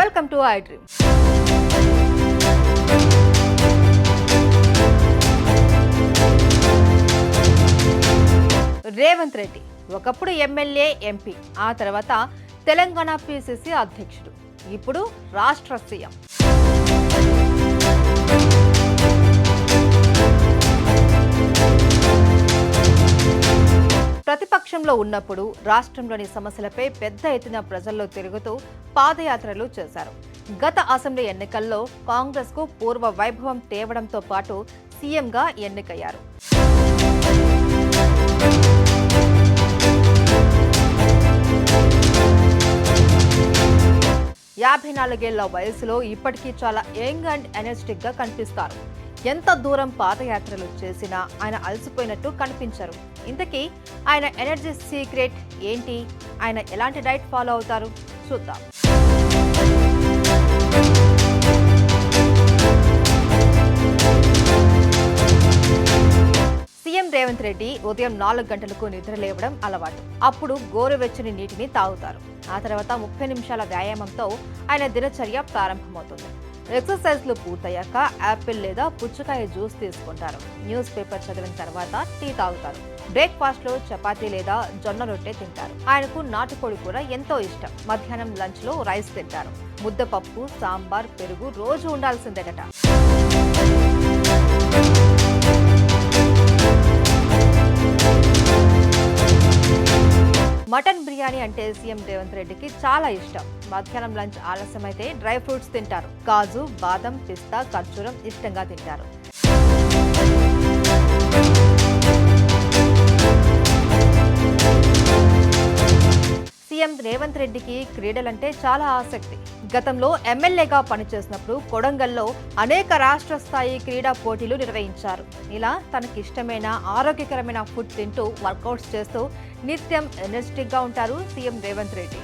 Welcome to I dream. Revanth Reddy ఒకప్పుడు MLA MP ఆ తర్వాత తెలంగాణ పిసిసి అధ్యక్షుడు ఇప్పుడు రాష్ట్ర సీఎం. ప్రతిపక్షంలో ఉన్నప్పుడు రాష్ట్రంలోని సమస్యలపై పెద్ద ఎత్తున ప్రజల్లో తిరుగుతూ పాదయాత్రలు చేశారు. గత అసెంబ్లీ ఎన్నికల్లో కాంగ్రెస్కు పూర్వ వైభవం తేవడంతో పాటు సీఎంగా ఎన్నికయ్యారు. యాభై నాలుగేళ్ళ వయసులో ఇప్పటికీ చాలా యంగ్ అండ్ ఎనర్జెటిక్గా కనిపిస్తారు. ఎంత దూరం పాదయాత్రలు చేసినా ఆయన అలసిపోయినట్టు కనిపించరు. ఇంతకీ ఆయన ఎనర్జీ సీక్రెట్ ఏంటి? ఆయన ఎలాంటి డైట్ ఫాలో అవుతారు? చూద్దాం. సీఎం రేవంత్ రెడ్డి ఉదయం నాలుగు గంటలకు నిద్ర లేవడం అలవాటు. అప్పుడు గోరువెచ్చని నీటిని తాగుతారు. ఆ తర్వాత ముప్పై నిమిషాల వ్యాయామంతో ఆయన దినచర్య ప్రారంభమవుతుంది. ఎక్సర్సైజ్లు పూర్తయ్యాక యాపిల్ లేదా పుచ్చకాయ జ్యూస్ తీసుకుంటారు. న్యూస్ పేపర్ చదివిన తర్వాత టీ తాగుతారు. బ్రేక్ఫాస్ట్లో చపాతీ లేదా జొన్న రొట్టె తింటారు. ఆయనకు నాటుకోడి కూర ఎంతో ఇష్టం. మధ్యాహ్నం లంచ్లో రైస్ తింటారు. ముద్దపప్పు సాంబార్ పెరుగు రోజు ఉండాల్సిందేనట. మటన్ బిర్యానీ అంటే సీఎం రేవంత్ రెడ్డికి చాలా ఇష్టం. మధ్యాహ్నం లంచ్ ఆలస్యమైతే డ్రై ఫ్రూట్స్ తింటారు. కాజు బాదం పిస్తా ఖర్జూరం ఇష్టంగా తింటారు. సీఎం రేవంత్ రెడ్డికి క్రీడలంటే చాలా ఆసక్తి. గతంలో ఎమ్మెల్యేగా పనిచేసినప్పుడు కొడంగల్లో అనేక రాష్ట్ర స్థాయి క్రీడా పోటీలు నిర్వహించారు. ఇలా తనకిష్టమైన ఆరోగ్యకరమైన ఫుడ్ తింటూ వర్కౌట్స్ చేస్తూ నిత్యం ఎనర్జెటిక్గా ఉంటారు సీఎం రేవంత్ రెడ్డి.